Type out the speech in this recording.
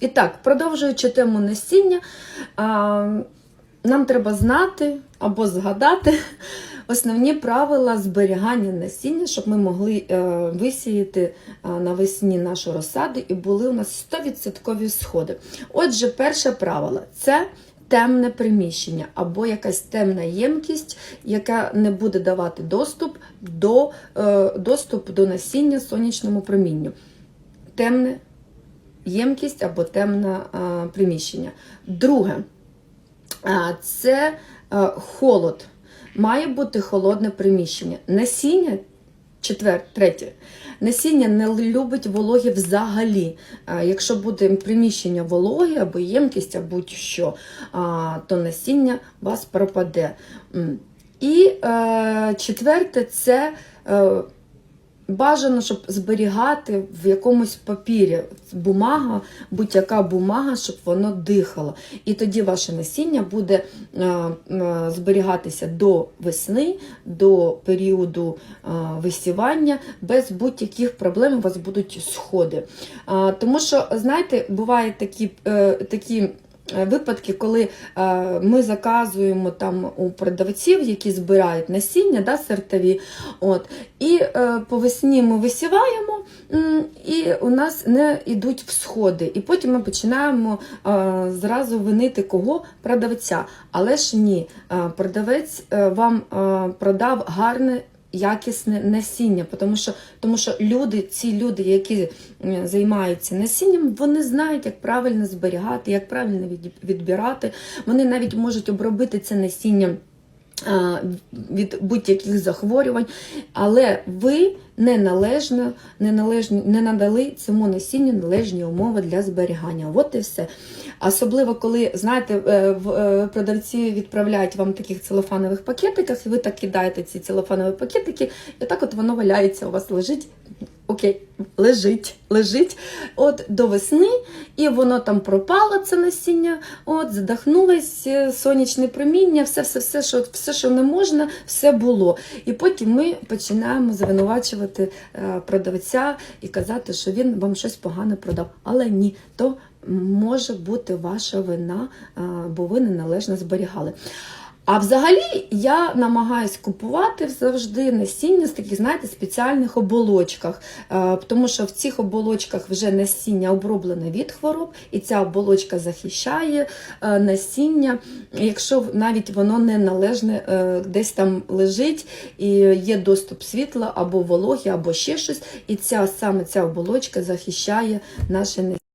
І так, продовжуючи тему насіння, нам треба знати або згадати основні правила зберігання насіння, щоб ми могли е, висіяти е, навесні нашу розсаду і були у нас 100% сходи. Отже, перше правило це темне приміщення або якась темна ємкість, яка не буде давати доступ до, е, доступ до насіння сонячному промінню. Темне ємкість або темне приміщення. Друге, це холод. Має бути холодне приміщення. Насіння, четвер, третє, насіння не любить вологі взагалі. Якщо буде приміщення вологе або ємкість, або будь-що, то насіння вас пропаде. І е, четверте, це. Бажано, щоб зберігати в якомусь папірі бумага, будь-яка бумага, щоб воно дихало. І тоді ваше насіння буде е, е, зберігатися до весни, до періоду е, висівання, без будь-яких проблем у вас будуть сходи. Тому що, знаєте, бувають такі, такі випадки, коли е, ми заказуємо там у продавців, які збирають насіння, да, сортові, от, і е, по весні ми висіваємо, і у нас не йдуть всходи. І потім ми починаємо е, зразу винити кого? Продавця. Але ж ні, е, продавець е, вам е, продав гарне. Якісне насіння, тому що, тому що люди, ці люди, які займаються насінням, вони знають, як правильно зберігати, як правильно відбирати. Вони навіть можуть обробити це насіння а, від будь-яких захворювань, але ви неналежно, неналежні, не надали цьому насінню належні умови для зберігання. От і все. Особливо, коли, знаєте, е, е, продавці відправляють вам таких целофанових пакетиках, і ви так кидаєте ці целофанові пакетики, і так от воно валяється, у вас лежить. Окей, лежить, лежить от до весни, і воно там пропало, це насіння, от, задохнулось, е, сонячне проміння, все, все, все, що, все, що не можна, все було. І потім ми починаємо звинувачувати е, продавця і казати, що він вам щось погане продав. Але ні, то може бути ваша вина, е, бо ви неналежно зберігали. А взагалі я намагаюсь купувати завжди насіння з таких, знаєте, спеціальних оболочках, Е, тому що в цих оболочках вже насіння оброблене від хвороб, і ця оболочка захищає е, насіння, якщо навіть воно не належне е, десь там лежить і є доступ світла або вологі, або ще щось, і ця саме ця оболочка захищає наше насіння.